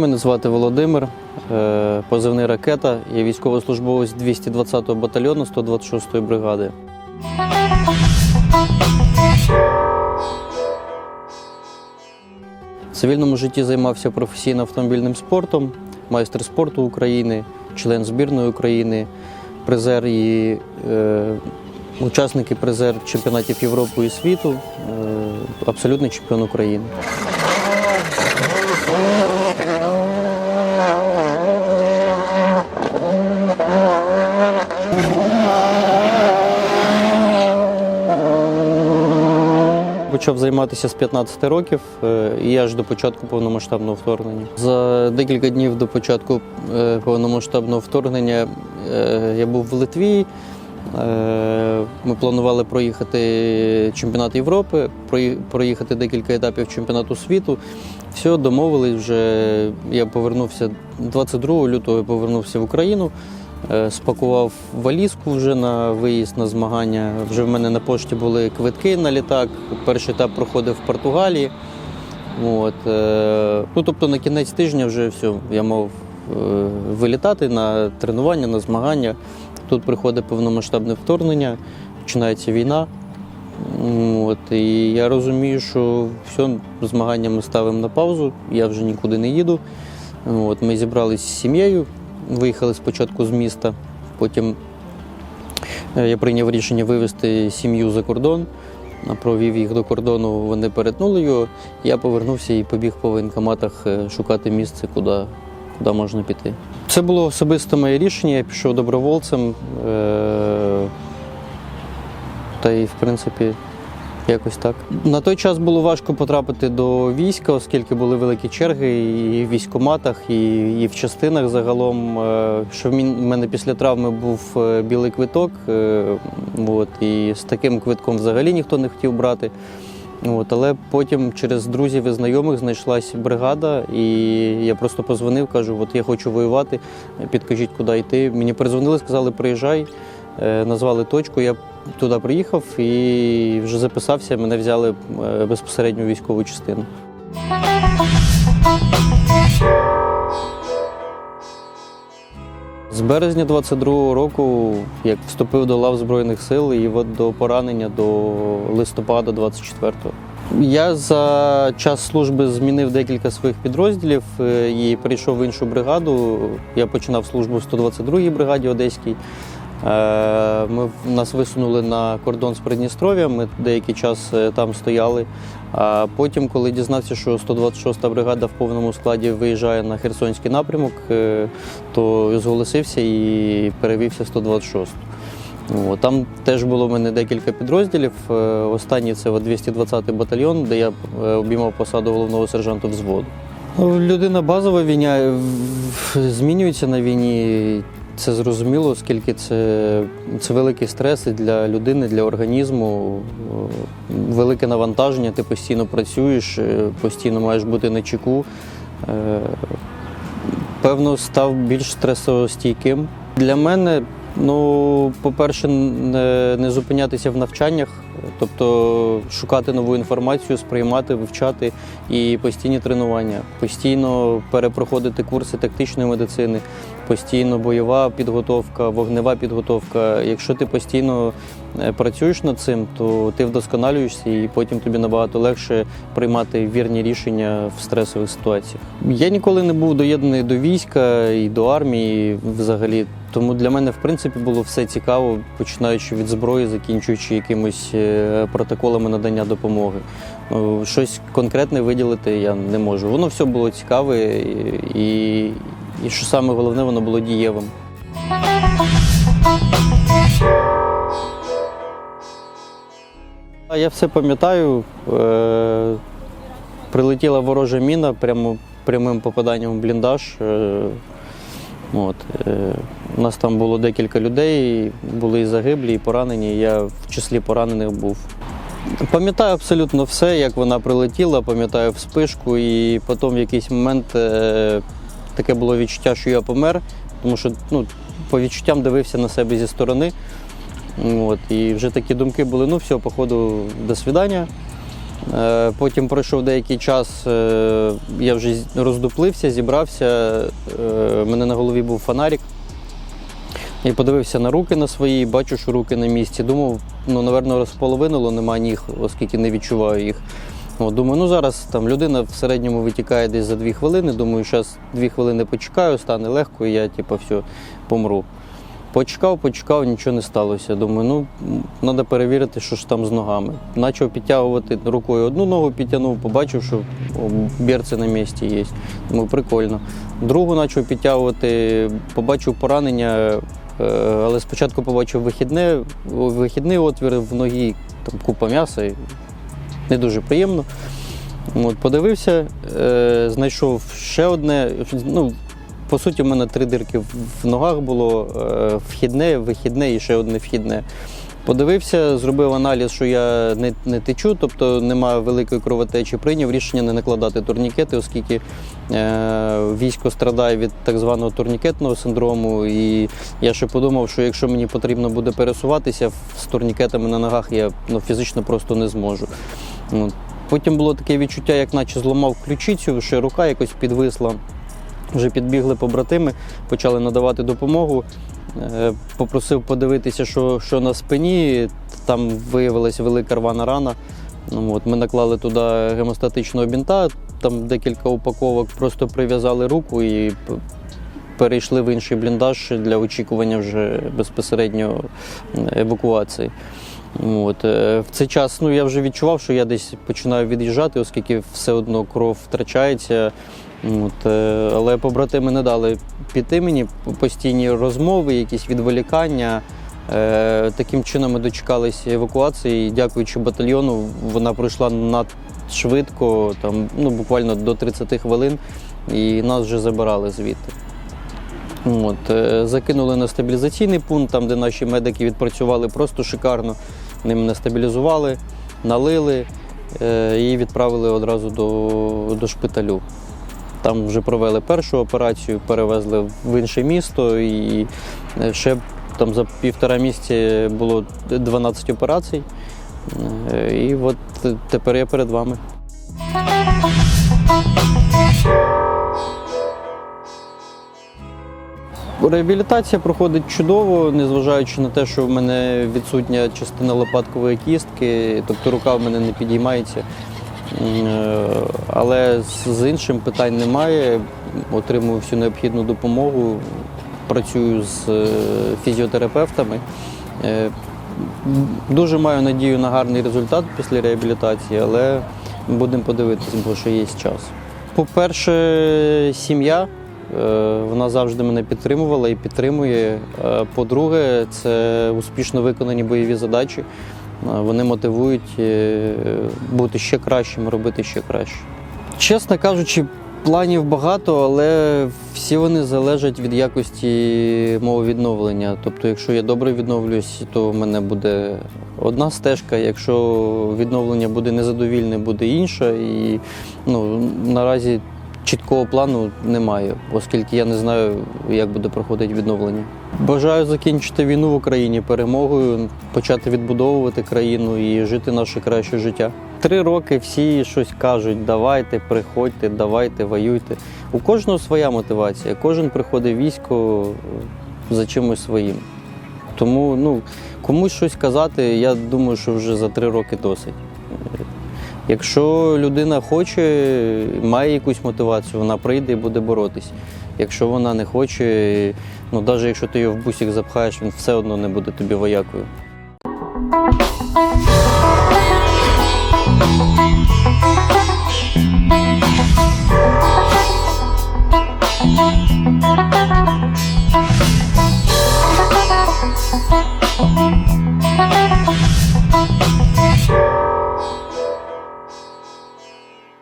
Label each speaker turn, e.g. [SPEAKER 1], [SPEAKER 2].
[SPEAKER 1] Мене звати Володимир, е, позивний ракета. Я військовослужбовець 220-го батальйону 126-ї бригади. В цивільному житті займався професійно автомобільним спортом, майстер спорту України, член збірної України, призер і е, учасники призер чемпіонатів Європи і світу, е, абсолютний чемпіон України. Почав займатися з 15 років е, і аж до початку повномасштабного вторгнення. За декілька днів до початку е, повномасштабного вторгнення е, я був в Литві. Ми планували проїхати чемпіонат Європи, проїхати декілька етапів чемпіонату світу. Все, домовились вже. Я повернувся 22 лютого, я повернувся в Україну. Е, Спакував валізку вже на виїзд на змагання. Вже в мене на пошті були квитки на літак. Перший етап проходив в Португалії. От, е, ну, тобто на кінець тижня вже все, я мав е, вилітати на тренування, на змагання. Тут приходить повномасштабне вторгнення, починається війна. От, і я розумію, що все, змагання ми ставимо на паузу, я вже нікуди не їду. От, ми зібралися з сім'єю, виїхали спочатку з міста, потім е, я прийняв рішення вивезти сім'ю за кордон, провів їх до кордону, вони перетнули його. Я повернувся і побіг по воєнкоматах е, шукати місце, куди, куди можна піти. Це було особисте моє рішення, я пішов добровольцем. Е- та й, в принципі, якось так. На той час було важко потрапити до війська, оскільки були великі черги і в військкоматах, і, і в частинах загалом. Е, Що в мене після травми був е, білий квиток, е, от, і з таким квитком взагалі ніхто не хотів брати. От, але потім через друзів і знайомих знайшлась бригада, і я просто позвонив, кажу, от я хочу воювати, підкажіть, куди йти. Мені перезвонили, сказали, приїжджай, назвали точку. Я туди приїхав і вже записався, мене взяли е, безпосередньо військову частину. З березня 22-го року, як вступив до лав Збройних сил, і от до поранення до листопада 24-го. Я за час служби змінив декілька своїх підрозділів е, і перейшов в іншу бригаду. Я починав службу в 122-й бригаді Одеській. Е, Ми нас висунули на кордон з Придністров'ям, ми деякий час е, там стояли. А потім, коли дізнався, що 126-та бригада в повному складі виїжджає на Херсонський напрямок, е, то зголосився і перевівся в 126. О, Там теж було в мене декілька підрозділів. Останній це от 220-й батальйон, де я обіймав посаду головного сержанта взводу. Ну, Людина базова війня змінюється на війні. Це зрозуміло, оскільки це, це великий стрес для людини, для організму, е, велике навантаження, ти постійно працюєш, е, постійно маєш бути на чеку. Е, Певно, став більш стресостійким. Для мене, ну, по-перше, не, не зупинятися в навчаннях, тобто шукати нову інформацію, сприймати, вивчати і постійні тренування, постійно перепроходити курси тактичної медицини, постійно бойова підготовка, вогнева підготовка. Якщо ти постійно е, працюєш над цим, то ти вдосконалюєшся і потім тобі набагато легше приймати вірні рішення в стресових ситуаціях. Я ніколи не був доєднаний до війська і до армії взагалі. Тому для мене, в принципі, було все цікаво, починаючи від зброї, закінчуючи якимось е, протоколами надання допомоги. Ну, Щось конкретне виділити я не можу. Воно все було цікаве і, і, що саме головне, воно було дієвим. Я все пам'ятаю. Е, прилетіла ворожа міна прямо прямим попаданням в бліндаж. Е, от, у нас там було декілька людей, були і загиблі, і поранені. Я в числі поранених був. Пам'ятаю абсолютно все, як вона прилетіла, пам'ятаю вспишку, і потім в якийсь момент е, таке було відчуття, що я помер, тому що ну, по відчуттям дивився на себе зі сторони. От, і вже такі думки були, ну все, походу, до свидання. Е, Потім пройшов деякий час, е, я вже роздуплився, зібрався. е, мене на голові був фонарик. І подивився на руки на свої, бачу, що руки на місці. Думав, ну, напевно, розполовинило, нема ніг, оскільки не відчуваю їх. От, думаю, ну зараз там людина в середньому витікає десь за дві хвилини. Думаю, зараз дві хвилини почекаю, стане легко, і я типу, все, помру. Почекав, почекав, нічого не сталося. Думаю, ну треба перевірити, що ж там з ногами. Почав підтягувати рукою одну ногу, підтягнув, побачив, що берці на місці є. Думаю, прикольно. Другу почав підтягувати, побачив поранення, але спочатку побачив вихідне, вихідний отвір в ногі, там купа м'яса. і Не дуже приємно. От, подивився, е, знайшов ще одне. Ну, по суті, в мене три дирки в- в ногах було: е, вхідне, вихідне і ще одне вхідне. Подивився, зробив аналіз, що я не, не течу, тобто немає великої кровотечі. Прийняв рішення не накладати турнікети, оскільки е, військо страдає від так званого турнікетного синдрому. І я ще подумав, що якщо мені потрібно буде пересуватися з турнікетами на ногах, я ну, фізично просто не зможу. От. Потім було таке відчуття, як наче зламав ключицю, що рука якось підвисла. Вже підбігли побратими, почали надавати допомогу. Е, Попросив подивитися, що, що на спині. Там виявилася велика рвана рана. Ну, от, ми наклали туди гемостатичного бінта, там декілька упаковок, просто прив'язали руку і перейшли в інший бліндаж для очікування вже безпосередньо евакуації. От. е, В цей час ну, я вже відчував, що я десь починаю від'їжджати, оскільки все одно кров втрачається. От, е, але побратими не дали піти мені постійні розмови, якісь відволікання. Е, Таким чином ми дочекалися евакуації. І, дякуючи батальйону, вона пройшла надшвидко, там, ну, буквально до 30 хвилин, і нас вже забирали звідти. От, е, закинули на стабілізаційний пункт, там, де наші медики відпрацювали просто шикарно. Вони мене стабілізували, налили е, і відправили одразу до, до шпиталю. Там вже провели першу операцію, перевезли в інше місто, і е, ще там за півтора місяці було 12 операцій. Е, І от тепер я перед вами. Реабілітація проходить чудово, незважаючи на те, що в мене відсутня частина лопаткової кістки, тобто рука в мене не підіймається. Е, Але з- іншим питань немає. Отримую всю необхідну допомогу, працюю з е, фізіотерапевтами. Е, Дуже маю надію на гарний результат після реабілітації, але будемо подивитися, бо ще є час. По-перше, сім'я. Вона завжди мене підтримувала і підтримує. По-друге, це успішно виконані бойові задачі. Вони мотивують е, бути ще кращим, робити ще краще. Чесно кажучи, планів багато, але всі вони залежать від якості мого відновлення. Тобто, якщо я добре відновлююсь, то в мене буде одна стежка. Якщо відновлення буде незадовільне, буде інша. І ну, наразі чіткого плану немає, оскільки я не знаю, як буде проходити відновлення. Бажаю закінчити війну в Україні перемогою, почати відбудовувати країну і жити наше краще життя. Три роки всі щось кажуть: давайте, приходьте, давайте, воюйте. У кожного своя мотивація. Кожен приходить військо за чимось своїм. Тому ну, комусь щось казати, я думаю, що вже за три роки досить. Якщо людина хоче, має якусь мотивацію, вона прийде і буде боротись. Якщо вона не хоче, ну навіть якщо ти його в бусик запхаєш, він все одно не буде тобі воякою.